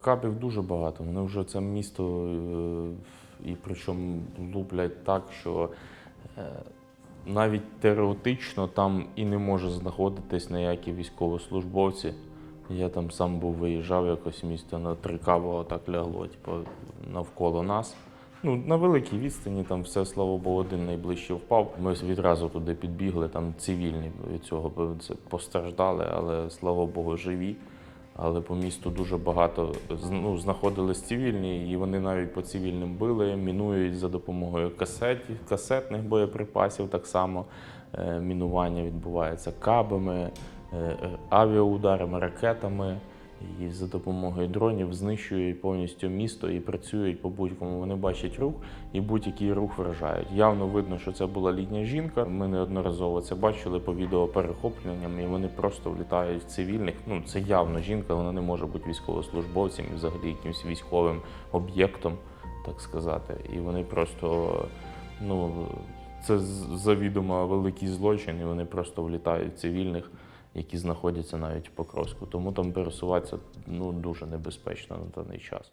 Кабів дуже багато. Вони вже це місто е, і причому луплять так, що е, навіть теоретично там і не може знаходитись ніякі військовослужбовці. Я там сам був виїжджав якось місто на три так лягло, типу, навколо нас. Ну, на великій відстані там все, слава Богу, один найближче впав. Ми відразу туди підбігли, там цивільні від цього це постраждали, але слава Богу, живі. Але по місту дуже багато ну, знаходились цивільні, і вони навіть по цивільним били, мінують за допомогою касетів, касетних боєприпасів. Так само е, мінування відбувається кабами, е, е, авіаударами, ракетами. І за допомогою дронів знищують повністю місто і працюють по будь-якому. Вони бачать рух і будь-який рух вражають. Явно видно, що це була літня жінка. Ми неодноразово це бачили по відеоперехопленням, і вони просто влітають в цивільних. Ну це явно жінка, вона не може бути військовослужбовцем і взагалі якимось військовим об'єктом, так сказати. І вони просто ну це завідомо великий злочин, і вони просто влітають цивільних які знаходяться навіть в Покровську. Тому там пересуватися ну, дуже небезпечно на даний час.